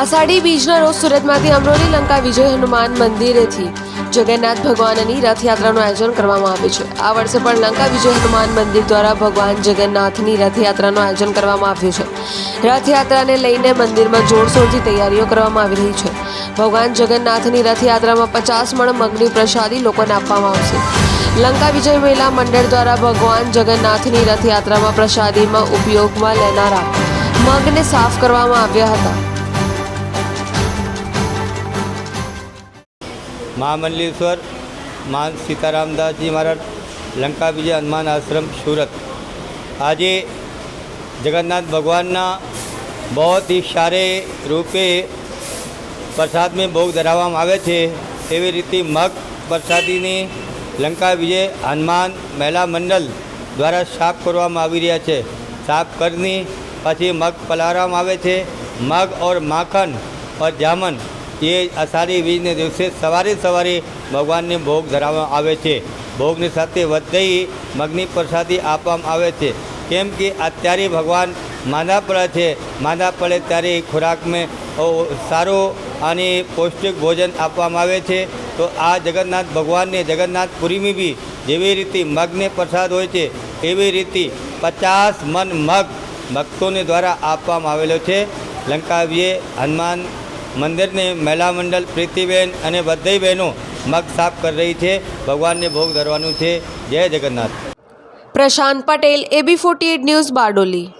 અષાઢી બીજના રોજ સુરતમાંથી અમરોલી લંકા વિજય હનુમાન મંદિરેથી જગન્નાથ ભગવાનની રથયાત્રાનું આયોજન કરવામાં આવ્યું છે. આ વર્ષે પણ લંકા વિજય હનુમાન મંદિર દ્વારા ભગવાન જગન્નાથની રથયાત્રાનું આયોજન કરવામાં આવ્યું છે. રથયાત્રાને લઈને મંદિરમાં જોરશોરથી તૈયારીઓ કરવામાં આવી રહી છે. ભગવાન જગન્નાથની રથયાત્રામાં પચાસ મણ મગની પ્રસાદી લોકોને આપવામાં આવશે. લંકા વિજય મહિલા મંડળ દ્વારા ભગવાન જગન્નાથની રથયાત્રામાં પ્રસાદીમાં ઉપયોગમાં લેનારા મગને સાફ કરવામાં આવ્યા હતા. माँ मंडलेश्वर सीताराम दास जी महाराज, लंका विजय हनुमान आश्रम, सूरत। आज जगन्नाथ भगवान ना बहुत ही सारे रूपे प्रसाद में भोग धरा थे एवं रीति मग प्रसादी ने लंका विजय हनुमान महिला मंडल द्वारा साफ़ कर साफ़ करनी पी मग पलारे मग और माखन और जामन એ અષાઢી બીજને દિવસે સવારે સવારે ભગવાનને ભોગ ધરાવવામાં આવે છે. ભોગની સાથે વધઈ મગની પ્રસાદી આપવામાં આવે છે. કેમ કે અત્યારે ભગવાન માંદા પડે છે. માંદા પડે ત્યારે ખોરાકમાં સારો અને પૌષ્ટિક ભોજન આપવામાં આવે છે. તો આ જગન્નાથ ભગવાનને જગન્નાથપુરીમાં બી જેવી રીતે મગને પ્રસાદ હોય છે, એવી રીતે પચાસ મન મગ ભક્તોને દ્વારા આપવામાં આવેલો છે. લંકાવ્યે હનુમાન મંદિરને મહિલા મંડળ, પ્રીતિબેન અને બધી બહેનો મગ સાફ કરી રહી છે. ભગવાનને ભોગ ધરવાનું છે. જય Jagannath. Prashant Patel AB forty news Bardoli.